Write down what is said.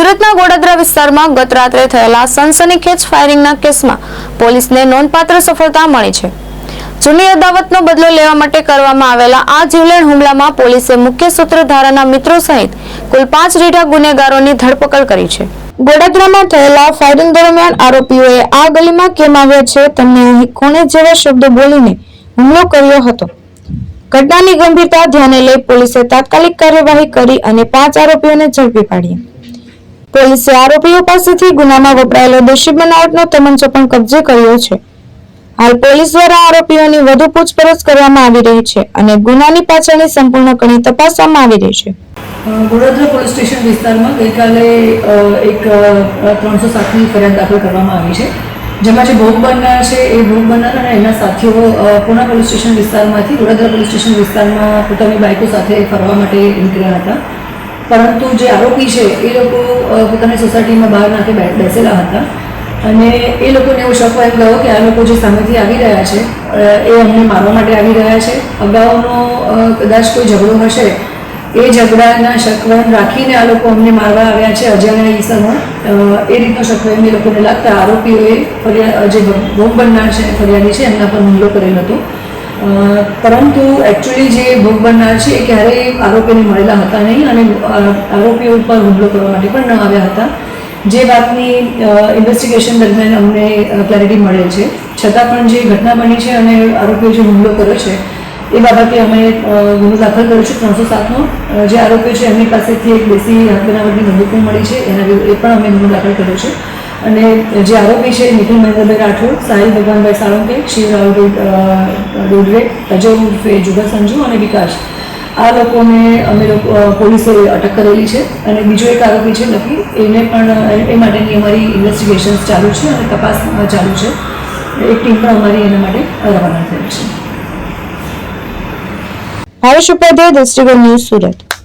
સુરતના ગોડાદરા વિસ્તારમાં ગત રાત્રે થયેલા સનસનીખેજ ફાયરિંગના કેસમાં પોલીસને નોંધપાત્ર સફળતા મળી છે. જૂની અદાવતનો બદલો લેવા માટે કરવામાં આવેલા આ જીવલેણ હુમલામાં પોલીસે મુખ્ય સૂત્રધારાના મિત્રો સહિત કુલ પાંચ રીઢા ગુનેગારોની ધરપકડ કરી છે. ગોડાદરામાં થયેલા ફાયરિંગ દરમિયાન આરોપીઓએ આ ગલીમાં કેમ આવ્યા છે, તેમને અહીં કોને જેવા શબ્દો બોલીને હુમલો કર્યો હતો? ઘટનાની ગંભીરતા ધ્યાને લઈ પોલીસે તાત્કાલિક કાર્યવાહી કરી અને પાંચ આરોપીઓને ઝડપી પાડ્યા પોલીસે આરોપીઓ પાસેથી ગુનામાં વપરાયેલો દેશી બનાવટનો તમંચો પણ કબજે કર્યો છે. હાલ પોલીસ દ્વારા આરોપીઓની વધુ પૂછપરછ કરવામાં આવી રહી છે અને ગુનાની પાછળની સંપૂર્ણ કણી તપાસવામાં આવી રહી છે. વડોદરા પોલીસ સ્ટેશન વિસ્તારમાં ગઈકાલે એક ત્રણસો સાતની ફરિયાદ દાખલ કરવામાં આવી છે. જેમાં જે ભોગ બનનાર છે એ ભોગ બનનાર અને એના સાથીઓ પૂના પોલીસ સ્ટેશન વિસ્તારમાંથી વડોદરા પોલીસ સ્ટેશન વિસ્તારમાં પોતાની બાઇકો સાથે ફરવા માટે નીકળ્યા હતા. પરંતુ જે આરોપી છે, એ લોકો પોતાની સોસાયટીમાં બહાર નાખે બેસેલા હતા. અને એ લોકોને એવો શક એમ ગયો કે આ લોકો જે સામેથી આવી રહ્યા છે એ અમને મારવા માટે આવી રહ્યા છે. અગાઉનો કદાચ કોઈ ઝઘડો હશે, એ ઝઘડાના શકવન રાખીને આ લોકો અમને મારવા આવ્યા છે અજાણ્યા ઈસમો એ રીતનો શકવન એ લોકોને લાગતા આરોપીઓએ ફરિયાદ જે ભોગ બનનાર છે, ફરિયાદી છે, એમના પર હુમલો કરેલ હતો. પરંતુ એકચ્યુઅલી જે ભોગ બનનાર છે, એ ક્યારેય આરોપીને મળેલા હતા નહીં અને આરોપીઓ ઉપર હુમલો કરવા માટે પણ ન આવ્યા હતા. જે વાતની ઇન્વેસ્ટિગેશન દરમિયાન અમને ક્લેરિટી મળેલ છે. છતાં પણ જે ઘટના બની છે અને આરોપીઓ જે હુમલો કર્યો છે, એ બાબતે અમે ગુનો દાખલ કર્યો છે ત્રણસો સાતનો. જે આરોપીઓ છે, એમની પાસેથી એક દેશી બનાવટની બંદૂક મળી છે. એના એ પણ અમે ગુનો દાખલ કર્યો છે. અને જે આરોપી છે નિખિલ મહેન્દ્રભાઈ રાઠોડ, સાહિલ ભગવાનભાઈ સાળંકે શિવરાવ રાહુલ ડોડરે અજય ઉર્ફે જુગલ સંજુ અને વિકાસ. આ લોકોને અમે લોકો પોલીસે અટક કરેલી છે અને બીજો એક આરોપી છે નક્કી એને પણ એ માટેની અમારી ઇન્વેસ્ટિગેશન્સ ચાલુ છે અને તપાસ ચાલુ છે. એક ટીમ પણ અમારી એના માટે રવાના થયેલ છે. હરેશ ઉપાધ્યાય દ્રષ્ટિકોણ ન્યૂઝ સુરત.